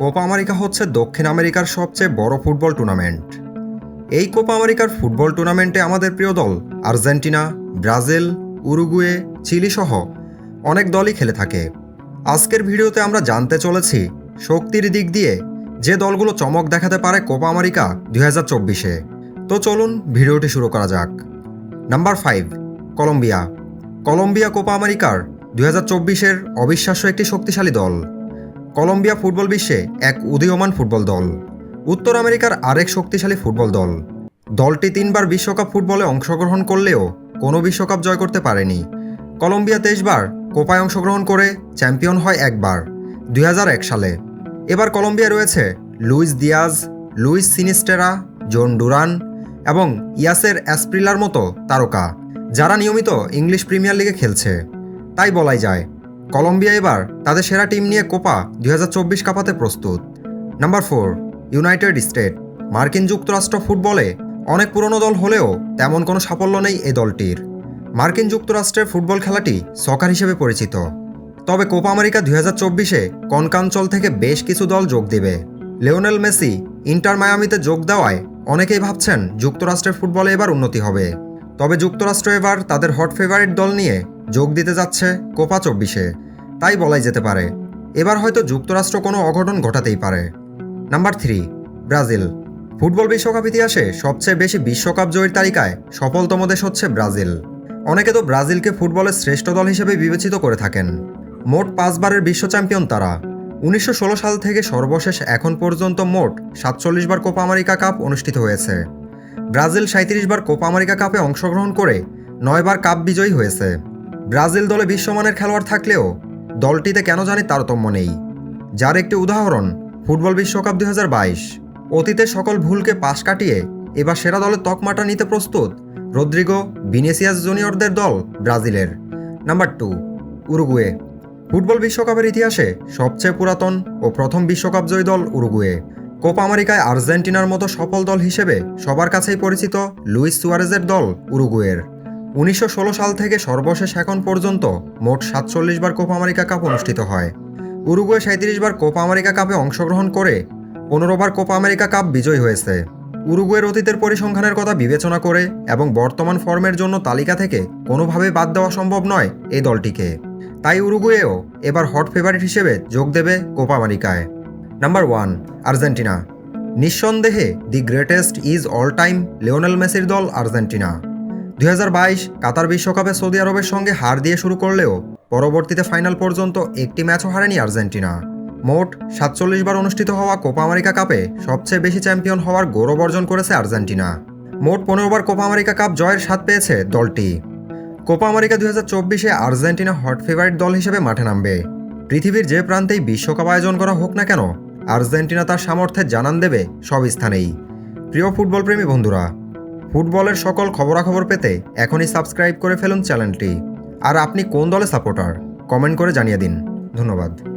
Copa America হচ্ছে দক্ষিণ আমেরিকার সবচেয়ে বড় ফুটবল টুর্নামেন্ট। এই কোপা আমেরিকার ফুটবল টুর্নামেন্টে আমাদের প্রিয় দল আর্জেন্টিনা, ব্রাজিল, উরুগুয়ে, চিলি সহ অনেক দলই খেলে থাকে। আজকের ভিডিওতে আমরা জানতে চলেছি শক্তির দিক দিয়ে যে দলগুলো চমক দেখাতে পারে কোপা আমেরিকা দুই হাজার চব্বিশে। তো চলুন ভিডিওটি শুরু করা যাক। Number five, Colombia. Colombia Copa আমেরিকার দুই হাজার চব্বিশের অবিশ্বাস্য একটি শক্তিশালী দল। কলম্বিয়া ফুটবল বিশ্বে এক উদীয়মান ফুটবল দল। উত্তর আমেরিকার আরেক শক্তিশালী ফুটবল দল। দলটি তিনবার বিশ্বকাপ ফুটবলে অংশগ্রহণ করলেও কোনো বিশ্বকাপ জয় করতে পারেনি। কলম্বিয়া তেইশবার কোপায় অংশগ্রহণ করে চ্যাম্পিয়ন হয় একবার, দুই হাজার এক সালে। এবার কলম্বিয়া রয়েছে Luis Diaz, Luis Sinisterra, Jhon Duran এবং ইয়াসের অ্যাসপ্রিলার মতো তারকা, যারা নিয়মিত ইংলিশ প্রিমিয়ার লিগে খেলছে। তাই বলাই যায় কলম্বিয়া এবার তাদের সেরা টিম নিয়ে কোপা দুই হাজার চব্বিশ কাপাতে প্রস্তুত। Number four, United State. মার্কিন যুক্তরাষ্ট্র ফুটবলে অনেক পুরনো দল হলেও তেমন কোনো সাফল্য নেই এই দলটির। মার্কিন যুক্তরাষ্ট্রের ফুটবল খেলাটি সকার হিসেবে পরিচিত। তবে কোপা আমেরিকা দুই হাজার চব্বিশে কনকাঞ্চল থেকে বেশ কিছু দল যোগ দেবে। লিওনেল মেসি ইন্টার মায়ামিতে যোগ দেওয়ায় অনেকেই ভাবছেন যুক্তরাষ্ট্রের ফুটবলে এবার উন্নতি হবে। তবে যুক্তরাষ্ট্র এবার তাদের হট ফেভারিট দল নিয়ে যোগ দিতে যাচ্ছে কোপা চব্বিশে। তাই বলাই যেতে পারে, এবার হয়তো যুক্তরাষ্ট্র কোনো অঘটন ঘটাতেই পারে। Number three, Brazil. ফুটবল বিশ্বকাপ ইতিহাসে সবচেয়ে বেশি বিশ্বকাপ জয়ের তালিকায় সফলতম দেশ হচ্ছে ব্রাজিল। অনেকে তো ব্রাজিলকে ফুটবলের শ্রেষ্ঠ দল হিসেবে বিবেচিত করে থাকেন। মোট পাঁচবারের বিশ্ব চ্যাম্পিয়ন তারা। উনিশশো ষোলো সাল থেকে সর্বশেষ এখন পর্যন্ত মোট সাতচল্লিশ বার কোপা আমেরিকা কাপ অনুষ্ঠিত হয়েছে। ব্রাজিল সাঁত্রিশ বার কোপা আমেরিকা কাপে অংশগ্রহণ করে নয়বার কাপ বিজয়ী হয়েছে। ব্রাজিল দলে বিশ্বমানের খেলোয়াড় থাকলেও দলটিতে কেন জানি তারতম্য নেই। যার একটি উদাহরণ, ফুটবল বিশ্বকাপ দুই অতীতে সকল ভুলকে পাশ কাটিয়ে এবার সেরা দলের তকমাটা নিতে প্রস্তুত রদ্রিগো ভিনেসিয়াস জুনিয়রদের দল ব্রাজিলের। Number two, Uruguay. ফুটবল বিশ্বকাপের ইতিহাসে সবচেয়ে পুরাতন ও প্রথম বিশ্বকাপ জয়ী দল উরুগুয়ে। কোপা আমেরিকায় আর্জেন্টিনার মতো সফল দল হিসেবে সবার কাছেই পরিচিত লুইস সুয়ারেজের দল উরুগুয়ের। উনিশশো ষোলো সাল থেকে সর্বশেষ এখন পর্যন্ত মোট সাতচল্লিশ বার কোপা আমেরিকা কাপ অনুষ্ঠিত হয়। উরুগুয়ে সাঁত্রিশ বার কোপা আমেরিকা কাপে অংশগ্রহণ করে পনেরো বার কোপা আমেরিকা কাপ বিজয়ী হয়েছে। উরুগুয়ের অতীতের পরিসংখ্যানের কথা বিবেচনা করে এবং বর্তমান ফর্মের জন্য তালিকা থেকে কোনোভাবে বাদ দেওয়া সম্ভব নয় এই দলটিকে। তাই উরুগুয়েও এবার হট ফেভারিট হিসেবে যোগ দেবে কোপা আমেরিকায়। নাম্বার ওয়ান আর্জেন্টিনা নিঃসন্দেহে the greatest is all time Lionel মেসির দল আর্জেন্টিনা দুই হাজার বাইশ, কাতার বিশ্বকাপে সৌদি আরবের সঙ্গে হার দিয়ে শুরু করলেও পরবর্তীতে ফাইনাল পর্যন্ত একটি ম্যাচও হারেনি আর্জেন্টিনা। মোট সাতচল্লিশ বার অনুষ্ঠিত হওয়া কোপা আমেরিকা কাপে সবচেয়ে বেশি চ্যাম্পিয়ন হওয়ার গৌরব অর্জন করেছে আর্জেন্টিনা। মোট পনেরো বার কোপা আমেরিকা কাপ জয়ের স্বাদ পেয়েছে দলটি। কোপা আমেরিকা দুই হাজার চব্বিশে আর্জেন্টিনা হট ফেভারিট দল হিসেবে মাঠে নামবে। পৃথিবীর যে প্রান্তেই বিশ্বকাপ আয়োজন করা হোক না কেন আর্জেন্টিনা তার সামর্থ্যের জানান দেবে, সব স্থানেই। প্রিয় ফুটবল প্রেমী বন্ধুরা, ফুটবলের সকল খবরাখবর পেতে এখনই সাবস্ক্রাইব করে ফেলুন চ্যানেলটি। আর আপনি কোন দলে সাপোর্টার, কমেন্ট করে জানিয়ে দিন। ধন্যবাদ।